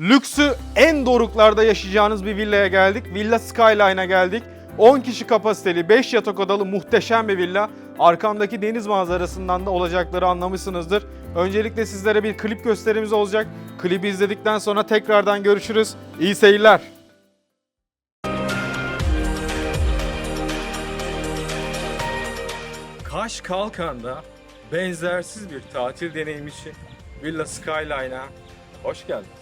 Lüksü en doruklarda yaşayacağınız bir villaya geldik. Villa Skyline'a geldik. 10 kişi kapasiteli, 5 yatak odalı muhteşem bir villa. Arkamdaki deniz manzarasından da olacakları anlamışsınızdır. Öncelikle sizlere bir klip gösterimiz olacak. Klibi izledikten sonra tekrardan görüşürüz. İyi seyirler. Kaş Kalkan'da benzersiz bir tatil deneyimi için Villa Skyline'a hoş geldiniz.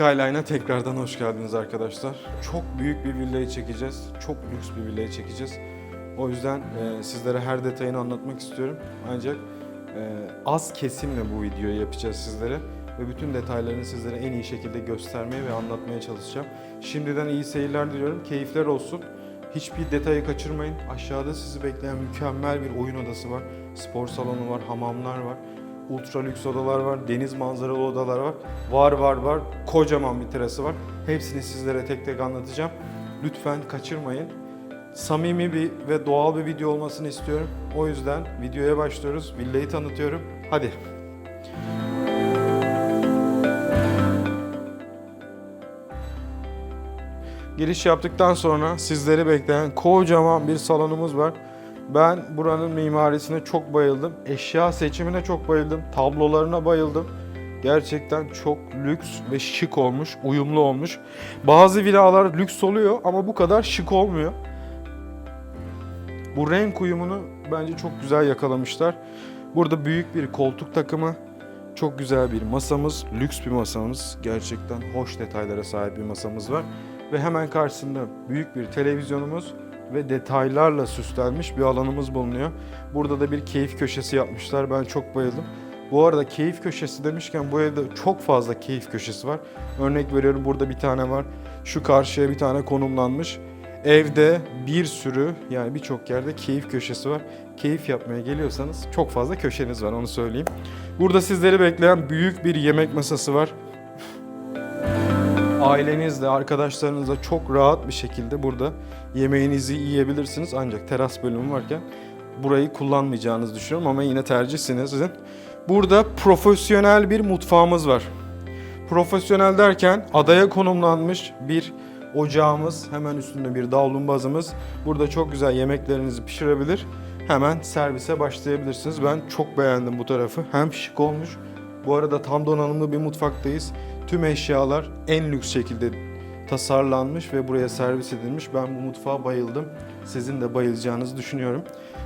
Skyline'a tekrardan hoş geldiniz arkadaşlar. Çok büyük bir villayı çekeceğiz. Çok lüks bir villayı çekeceğiz. O yüzden e, sizlere her detayını anlatmak istiyorum. Ancak e, az kesimle bu videoyu yapacağız sizlere. Ve bütün detaylarını sizlere en iyi şekilde göstermeye ve anlatmaya çalışacağım. Şimdiden iyi seyirler diliyorum. Keyifler olsun. Hiçbir detayı kaçırmayın. Aşağıda sizi bekleyen mükemmel bir oyun odası var. Spor salonu var, hamamlar var. Ultra lüks odalar var, deniz manzaralı odalar var. Var var var, kocaman bir terası var. Hepsini sizlere tek tek anlatacağım. Lütfen kaçırmayın. Samimi bir ve doğal bir video olmasını istiyorum. O yüzden videoya başlıyoruz. Villayı tanıtıyorum. Hadi. Giriş yaptıktan sonra sizleri bekleyen kocaman bir salonumuz var. Ben buranın mimarisine çok bayıldım. Eşya seçimine çok bayıldım. Tablolarına bayıldım. Gerçekten çok lüks ve şık olmuş, uyumlu olmuş. Bazı villalar lüks oluyor ama bu kadar şık olmuyor. Bu renk uyumunu bence çok güzel yakalamışlar. Burada büyük bir koltuk takımı, çok güzel bir masamız, lüks bir masamız. Gerçekten hoş detaylara sahip bir masamız var. Ve hemen karşısında büyük bir televizyonumuz ve detaylarla süslenmiş bir alanımız bulunuyor. Burada da bir keyif köşesi yapmışlar. Ben çok bayıldım. Bu arada keyif köşesi demişken bu evde çok fazla keyif köşesi var. Örnek veriyorum burada bir tane var. Şu karşıya bir tane konumlanmış. Evde bir sürü yani birçok yerde keyif köşesi var. Keyif yapmaya geliyorsanız çok fazla köşeniz var onu söyleyeyim. Burada sizleri bekleyen büyük bir yemek masası var ailenizle, arkadaşlarınızla çok rahat bir şekilde burada yemeğinizi yiyebilirsiniz. Ancak teras bölümü varken burayı kullanmayacağınızı düşünüyorum ama yine tercih sizin. Burada profesyonel bir mutfağımız var. Profesyonel derken adaya konumlanmış bir ocağımız, hemen üstünde bir davlumbazımız. Burada çok güzel yemeklerinizi pişirebilir. Hemen servise başlayabilirsiniz. Ben çok beğendim bu tarafı. Hem şık olmuş. Bu arada tam donanımlı bir mutfaktayız. Tüm eşyalar en lüks şekilde tasarlanmış ve buraya servis edilmiş. Ben bu mutfağa bayıldım. Sizin de bayılacağınızı düşünüyorum.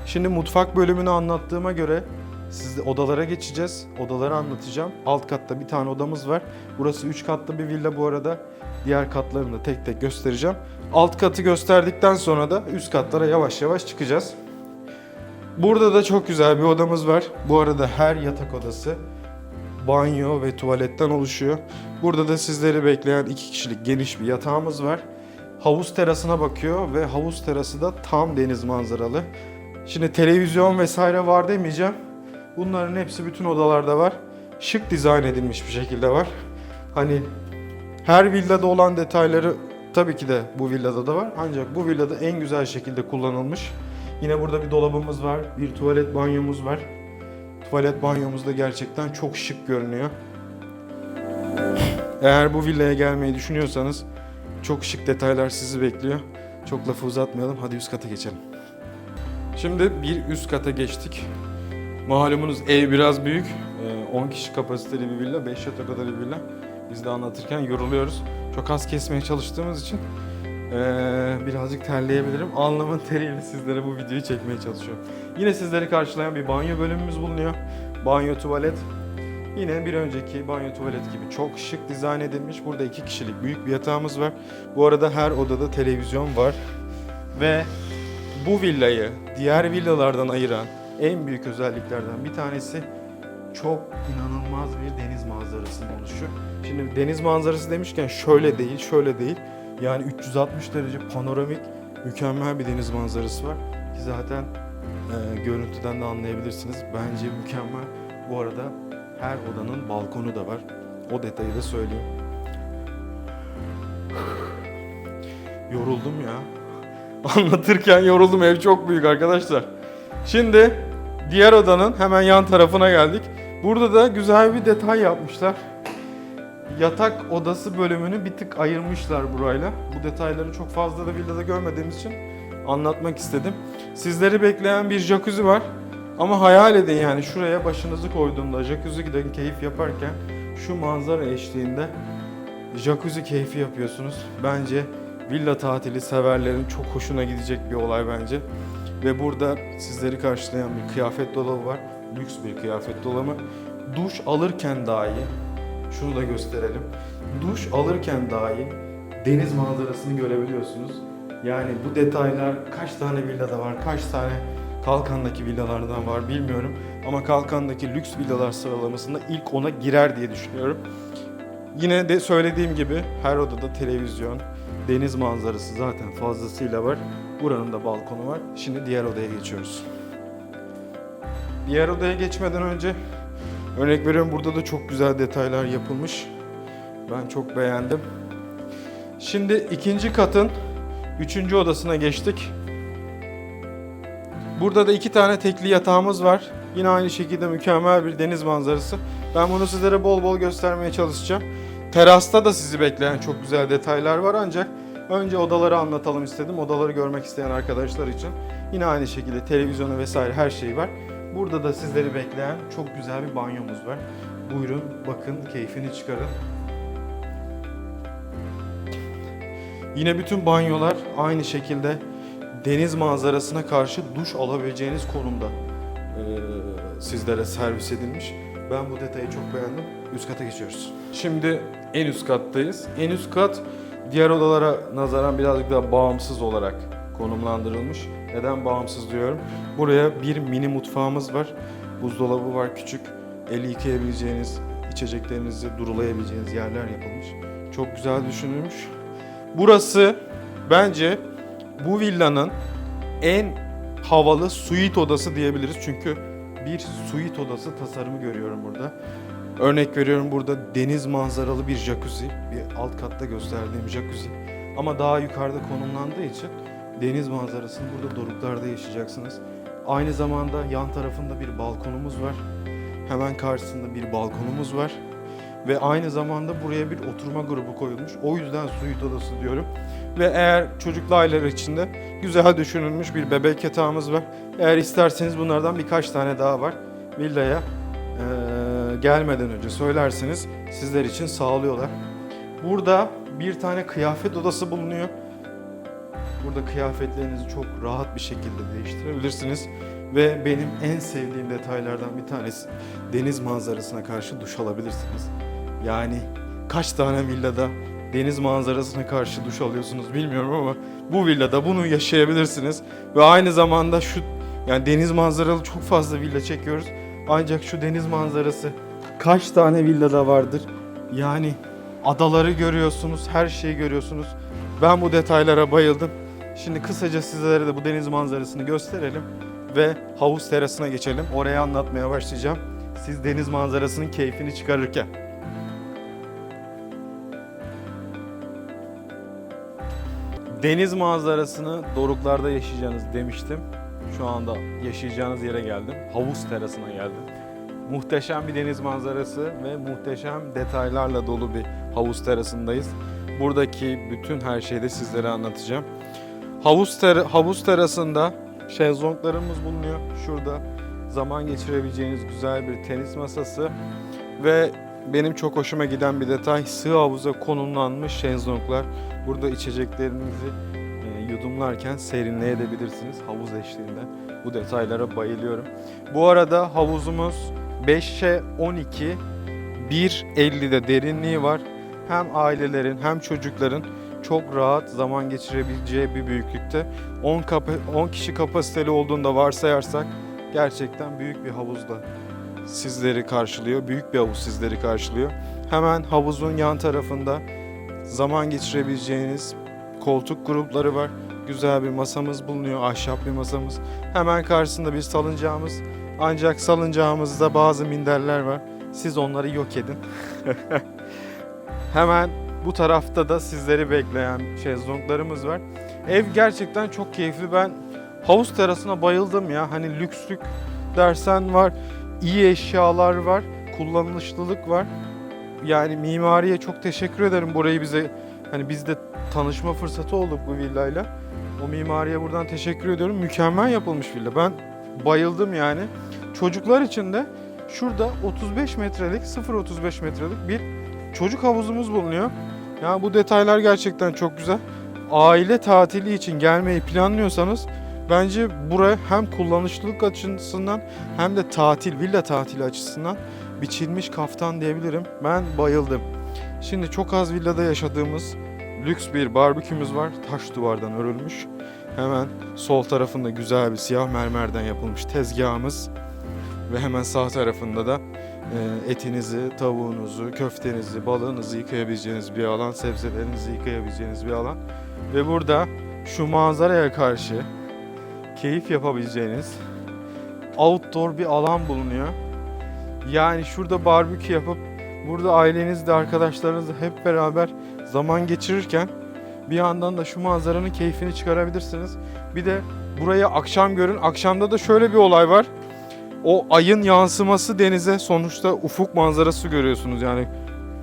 Şimdi mutfak bölümünü anlattığıma göre siz odalara geçeceğiz. Odaları anlatacağım. Alt katta bir tane odamız var. Burası 3 katlı bir villa bu arada. Diğer katlarını da tek tek göstereceğim. Alt katı gösterdikten sonra da üst katlara yavaş yavaş çıkacağız. Burada da çok güzel bir odamız var. Bu arada her yatak odası banyo ve tuvaletten oluşuyor. Burada da sizleri bekleyen iki kişilik geniş bir yatağımız var. Havuz terasına bakıyor ve havuz terası da tam deniz manzaralı. Şimdi televizyon vesaire var demeyeceğim. Bunların hepsi bütün odalarda var. Şık dizayn edilmiş bir şekilde var. Hani her villada olan detayları tabii ki de bu villada da var. Ancak bu villada en güzel şekilde kullanılmış. Yine burada bir dolabımız var, bir tuvalet banyomuz var. Tuvalet banyomuz da gerçekten çok şık görünüyor. Eğer bu villaya gelmeyi düşünüyorsanız çok şık detaylar sizi bekliyor. Çok lafı uzatmayalım. Hadi üst kata geçelim. Şimdi bir üst kata geçtik. Malumunuz ev biraz büyük. 10 kişi kapasiteli bir villa, 5 yatak odalı bir villa. Biz de anlatırken yoruluyoruz. Çok az kesmeye çalıştığımız için eee, birazcık terleyebilirim. Alnımın teriyle sizlere bu videoyu çekmeye çalışıyorum. Yine sizleri karşılayan bir banyo bölümümüz bulunuyor. Banyo, tuvalet. Yine bir önceki banyo tuvalet gibi çok şık dizayn edilmiş. Burada iki kişilik büyük bir yatağımız var. Bu arada her odada televizyon var. Ve bu villayı diğer villalardan ayıran en büyük özelliklerden bir tanesi çok inanılmaz bir deniz manzarasının oluşu. Şimdi deniz manzarası demişken şöyle değil, şöyle değil. Yani 360 derece panoramik mükemmel bir deniz manzarası var. Ki zaten e, görüntüden de anlayabilirsiniz. Bence mükemmel. Bu arada her odanın balkonu da var. O detayı da söyleyeyim. Yoruldum ya. Anlatırken yoruldum. Ev çok büyük arkadaşlar. Şimdi diğer odanın hemen yan tarafına geldik. Burada da güzel bir detay yapmışlar. Yatak odası bölümünü bir tık ayırmışlar burayla. Bu detayları çok fazla da villada görmediğimiz için anlatmak istedim. Sizleri bekleyen bir jacuzzi var. Ama hayal edin yani şuraya başınızı koyduğunda jacuzzi'de keyif yaparken şu manzara eşliğinde jacuzzi keyfi yapıyorsunuz. Bence villa tatili severlerin çok hoşuna gidecek bir olay bence. Ve burada sizleri karşılayan bir kıyafet dolabı var. Lüks bir kıyafet dolabı. Duş alırken dahi, şunu da gösterelim. Duş alırken dahi deniz manzarasını görebiliyorsunuz. Yani bu detaylar kaç tane villada var, kaç tane Kalkan'daki villalardan var bilmiyorum. Ama Kalkan'daki lüks villalar sıralamasında ilk ona girer diye düşünüyorum. Yine de söylediğim gibi her odada televizyon, deniz manzarası zaten fazlasıyla var. Buranın da balkonu var. Şimdi diğer odaya geçiyoruz. Diğer odaya geçmeden önce örnek veriyorum burada da çok güzel detaylar yapılmış. Ben çok beğendim. Şimdi ikinci katın üçüncü odasına geçtik. Burada da iki tane tekli yatağımız var. Yine aynı şekilde mükemmel bir deniz manzarası. Ben bunu sizlere bol bol göstermeye çalışacağım. Terasta da sizi bekleyen çok güzel detaylar var ancak önce odaları anlatalım istedim. Odaları görmek isteyen arkadaşlar için. Yine aynı şekilde televizyonu vesaire her şey var. Burada da sizleri bekleyen çok güzel bir banyomuz var. Buyurun bakın keyfini çıkarın. Yine bütün banyolar aynı şekilde deniz manzarasına karşı duş alabileceğiniz konumda eee, sizlere servis edilmiş. Ben bu detayı çok beğendim. Üst kata geçiyoruz. Şimdi en üst kattayız. En üst kat diğer odalara nazaran birazcık daha bağımsız olarak konumlandırılmış. Neden bağımsız diyorum? Buraya bir mini mutfağımız var. Buzdolabı var küçük. El yıkayabileceğiniz, içeceklerinizi durulayabileceğiniz yerler yapılmış. Çok güzel düşünülmüş. Burası bence bu villanın en havalı suite odası diyebiliriz. Çünkü bir suite odası tasarımı görüyorum burada. Örnek veriyorum burada deniz manzaralı bir jacuzzi. Bir alt katta gösterdiğim jacuzzi. Ama daha yukarıda konumlandığı için deniz manzarasını burada doruklarda yaşayacaksınız. Aynı zamanda yan tarafında bir balkonumuz var. Hemen karşısında bir balkonumuz var. Ve aynı zamanda buraya bir oturma grubu koyulmuş. O yüzden suite odası diyorum. Ve eğer çocuklu aileler içinde güzel düşünülmüş bir bebek yatağımız var. Eğer isterseniz bunlardan birkaç tane daha var. Villaya eee, gelmeden önce söylerseniz sizler için sağlıyorlar. Burada bir tane kıyafet odası bulunuyor. Burada kıyafetlerinizi çok rahat bir şekilde değiştirebilirsiniz. Ve benim en sevdiğim detaylardan bir tanesi deniz manzarasına karşı duş alabilirsiniz. Yani kaç tane villada deniz manzarasına karşı duş alıyorsunuz bilmiyorum ama bu villada bunu yaşayabilirsiniz. Ve aynı zamanda şu yani deniz manzaralı çok fazla villa çekiyoruz. Ancak şu deniz manzarası kaç tane villada vardır? Yani adaları görüyorsunuz, her şeyi görüyorsunuz. Ben bu detaylara bayıldım. Şimdi kısaca sizlere de bu deniz manzarasını gösterelim ve havuz terasına geçelim. Oraya anlatmaya başlayacağım. Siz deniz manzarasının keyfini çıkarırken. Deniz manzarasını doruklarda yaşayacağınız demiştim. Şu anda yaşayacağınız yere geldim. Havuz terasına geldim. Muhteşem bir deniz manzarası ve muhteşem detaylarla dolu bir havuz terasındayız. Buradaki bütün her şeyi de sizlere anlatacağım. Havuz, ter havuz terasında şezlonglarımız bulunuyor. Şurada zaman geçirebileceğiniz güzel bir tenis masası ve benim çok hoşuma giden bir detay sığ havuza konumlanmış şezlonglar. Burada içeceklerinizi e, yudumlarken serinleyebilirsiniz havuz eşliğinde. Bu detaylara bayılıyorum. Bu arada havuzumuz 5'e 12, 1.50'de derinliği var. Hem ailelerin hem çocukların çok rahat zaman geçirebileceği bir büyüklükte. 10, kapa- 10 kişi kapasiteli olduğunda varsayarsak gerçekten büyük bir havuzda sizleri karşılıyor. Büyük bir havuz sizleri karşılıyor. Hemen havuzun yan tarafında zaman geçirebileceğiniz koltuk grupları var. Güzel bir masamız bulunuyor, ahşap bir masamız. Hemen karşısında bir salıncağımız. Ancak salıncağımızda bazı minderler var. Siz onları yok edin. Hemen bu tarafta da sizleri bekleyen şezlonglarımız var. Ev gerçekten çok keyifli. Ben havuz terasına bayıldım ya. Hani lükslük dersen var, iyi eşyalar var, kullanışlılık var. Yani mimariye çok teşekkür ederim burayı bize hani biz de tanışma fırsatı olduk bu villayla. O mimariye buradan teşekkür ediyorum. Mükemmel yapılmış villa. Ben bayıldım yani. Çocuklar için de şurada 35 metrelik, 0.35 metrelik bir çocuk havuzumuz bulunuyor. Ya bu detaylar gerçekten çok güzel. Aile tatili için gelmeyi planlıyorsanız bence buraya hem kullanışlılık açısından hem de tatil, villa tatili açısından biçilmiş kaftan diyebilirim. Ben bayıldım. Şimdi çok az villada yaşadığımız lüks bir barbekümüz var. Taş duvardan örülmüş. Hemen sol tarafında güzel bir siyah mermerden yapılmış tezgahımız. Ve hemen sağ tarafında da etinizi, tavuğunuzu, köftenizi, balığınızı yıkayabileceğiniz bir alan, sebzelerinizi yıkayabileceğiniz bir alan. Ve burada şu manzaraya karşı keyif yapabileceğiniz outdoor bir alan bulunuyor. Yani şurada barbekü yapıp burada ailenizle, arkadaşlarınızla hep beraber zaman geçirirken bir yandan da şu manzaranın keyfini çıkarabilirsiniz. Bir de burayı akşam görün. Akşamda da şöyle bir olay var. O ayın yansıması denize sonuçta ufuk manzarası görüyorsunuz. Yani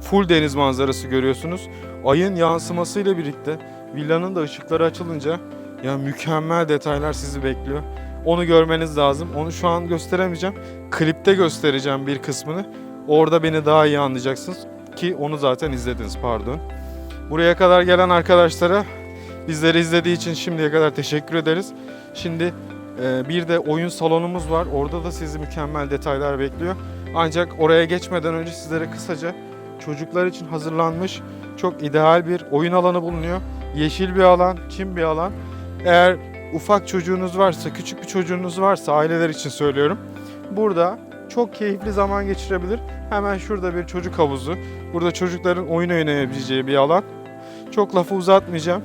full deniz manzarası görüyorsunuz. Ayın yansımasıyla birlikte villanın da ışıkları açılınca ya mükemmel detaylar sizi bekliyor. Onu görmeniz lazım. Onu şu an gösteremeyeceğim. Klipte göstereceğim bir kısmını. Orada beni daha iyi anlayacaksınız ki onu zaten izlediniz pardon. Buraya kadar gelen arkadaşlara bizleri izlediği için şimdiye kadar teşekkür ederiz. Şimdi bir de oyun salonumuz var. Orada da sizi mükemmel detaylar bekliyor. Ancak oraya geçmeden önce sizlere kısaca çocuklar için hazırlanmış çok ideal bir oyun alanı bulunuyor. Yeşil bir alan, çim bir alan. Eğer ufak çocuğunuz varsa, küçük bir çocuğunuz varsa aileler için söylüyorum. Burada çok keyifli zaman geçirebilir. Hemen şurada bir çocuk havuzu. Burada çocukların oyun oynayabileceği bir alan. Çok lafı uzatmayacağım.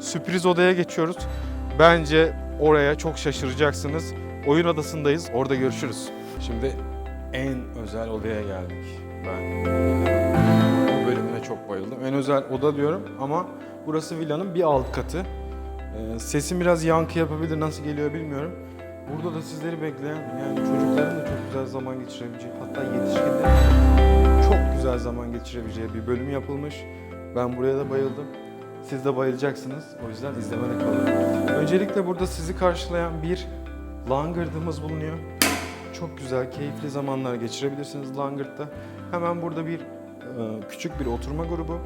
Sürpriz odaya geçiyoruz. Bence oraya çok şaşıracaksınız. Oyun odasındayız. Orada görüşürüz. Şimdi en özel odaya geldik. Ben bu bölümüne çok bayıldım. En özel oda diyorum ama burası villanın bir alt katı. Ee, sesim biraz yankı yapabilir. Nasıl geliyor bilmiyorum. Burada da sizleri bekleyen yani çocukların da çok güzel zaman geçirebileceği hatta yetişkinlerin çok güzel zaman geçirebileceği bir bölüm yapılmış. Ben buraya da bayıldım. Siz de bayılacaksınız. O yüzden izlemede kalın. Öncelikle burada sizi karşılayan bir langırdımız bulunuyor. Çok güzel, keyifli zamanlar geçirebilirsiniz langırtta. Hemen burada bir e, küçük bir oturma grubu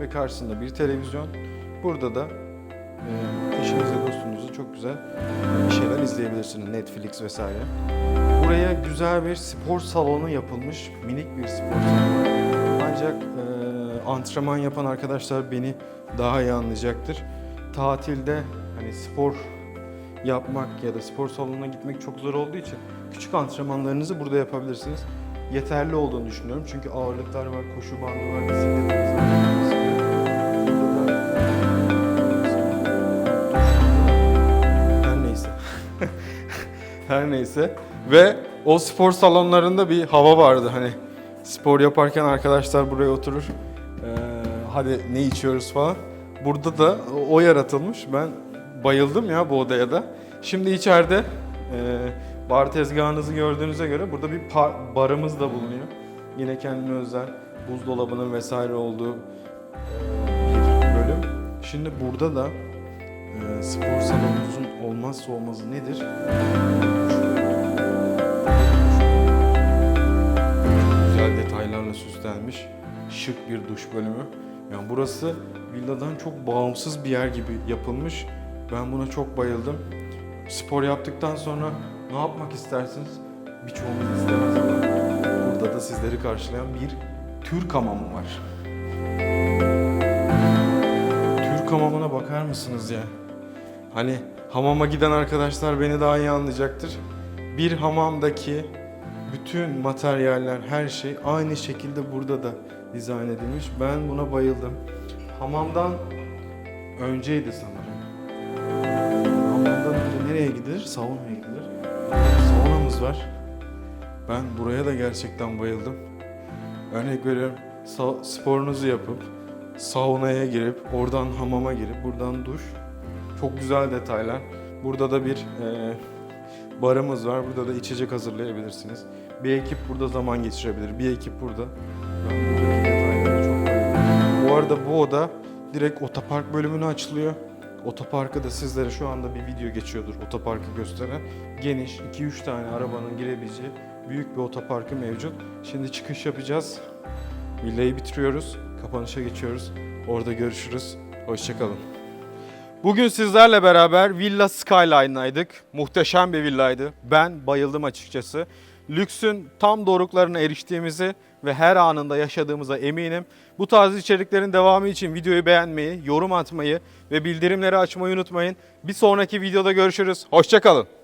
ve karşısında bir televizyon. Burada da e, eşinizle dostunuzu çok güzel bir şeyler izleyebilirsiniz. Netflix vesaire. Buraya güzel bir spor salonu yapılmış. Minik bir spor salonu. Ancak e, antrenman yapan arkadaşlar beni daha iyi anlayacaktır. Tatilde hani spor yapmak ya da spor salonuna gitmek çok zor olduğu için küçük antrenmanlarınızı burada yapabilirsiniz. Yeterli olduğunu düşünüyorum çünkü ağırlıklar var, koşu bandı var, bisikletiniz var. Her neyse. Her neyse. Ve o spor salonlarında bir hava vardı hani spor yaparken arkadaşlar buraya oturur hadi ne içiyoruz falan. Burada da o yaratılmış. Ben bayıldım ya bu odaya da. Şimdi içeride e, bar tezgahınızı gördüğünüze göre burada bir barımız da bulunuyor. Yine kendine özel buzdolabının vesaire olduğu e, bölüm. Şimdi burada da e, spor salonumuzun olmazsa olmazı nedir? Güzel detaylarla süslenmiş şık bir duş bölümü. Yani burası villadan çok bağımsız bir yer gibi yapılmış. Ben buna çok bayıldım. Spor yaptıktan sonra ne yapmak istersiniz? Birçoğunuz istemez ama burada da sizleri karşılayan bir Türk hamamı var. Türk hamamına bakar mısınız ya? Hani hamama giden arkadaşlar beni daha iyi anlayacaktır. Bir hamamdaki bütün materyaller, her şey aynı şekilde burada da dizayn edilmiş. Ben buna bayıldım. Hamamdan önceydi sanırım. Hamamdan önce nereye gidilir? Saunaya gidilir. Saunamız var. Ben buraya da gerçekten bayıldım. Örnek veriyorum, sporunuzu yapıp saunaya girip, oradan hamama girip, buradan duş. Çok güzel detaylar. Burada da bir e, barımız var. Burada da içecek hazırlayabilirsiniz. Bir ekip burada zaman geçirebilir. Bir ekip burada. Ben buradaki arada bu oda direkt otopark bölümüne açılıyor. Otoparkı da sizlere şu anda bir video geçiyordur otoparkı gösteren. Geniş 2-3 tane arabanın girebileceği büyük bir otoparkı mevcut. Şimdi çıkış yapacağız. Villayı bitiriyoruz. Kapanışa geçiyoruz. Orada görüşürüz. Hoşçakalın. Bugün sizlerle beraber Villa Skyline'daydık. Muhteşem bir villaydı. Ben bayıldım açıkçası. Lüksün tam doruklarına eriştiğimizi ve her anında yaşadığımıza eminim. Bu tarz içeriklerin devamı için videoyu beğenmeyi, yorum atmayı ve bildirimleri açmayı unutmayın. Bir sonraki videoda görüşürüz. Hoşçakalın.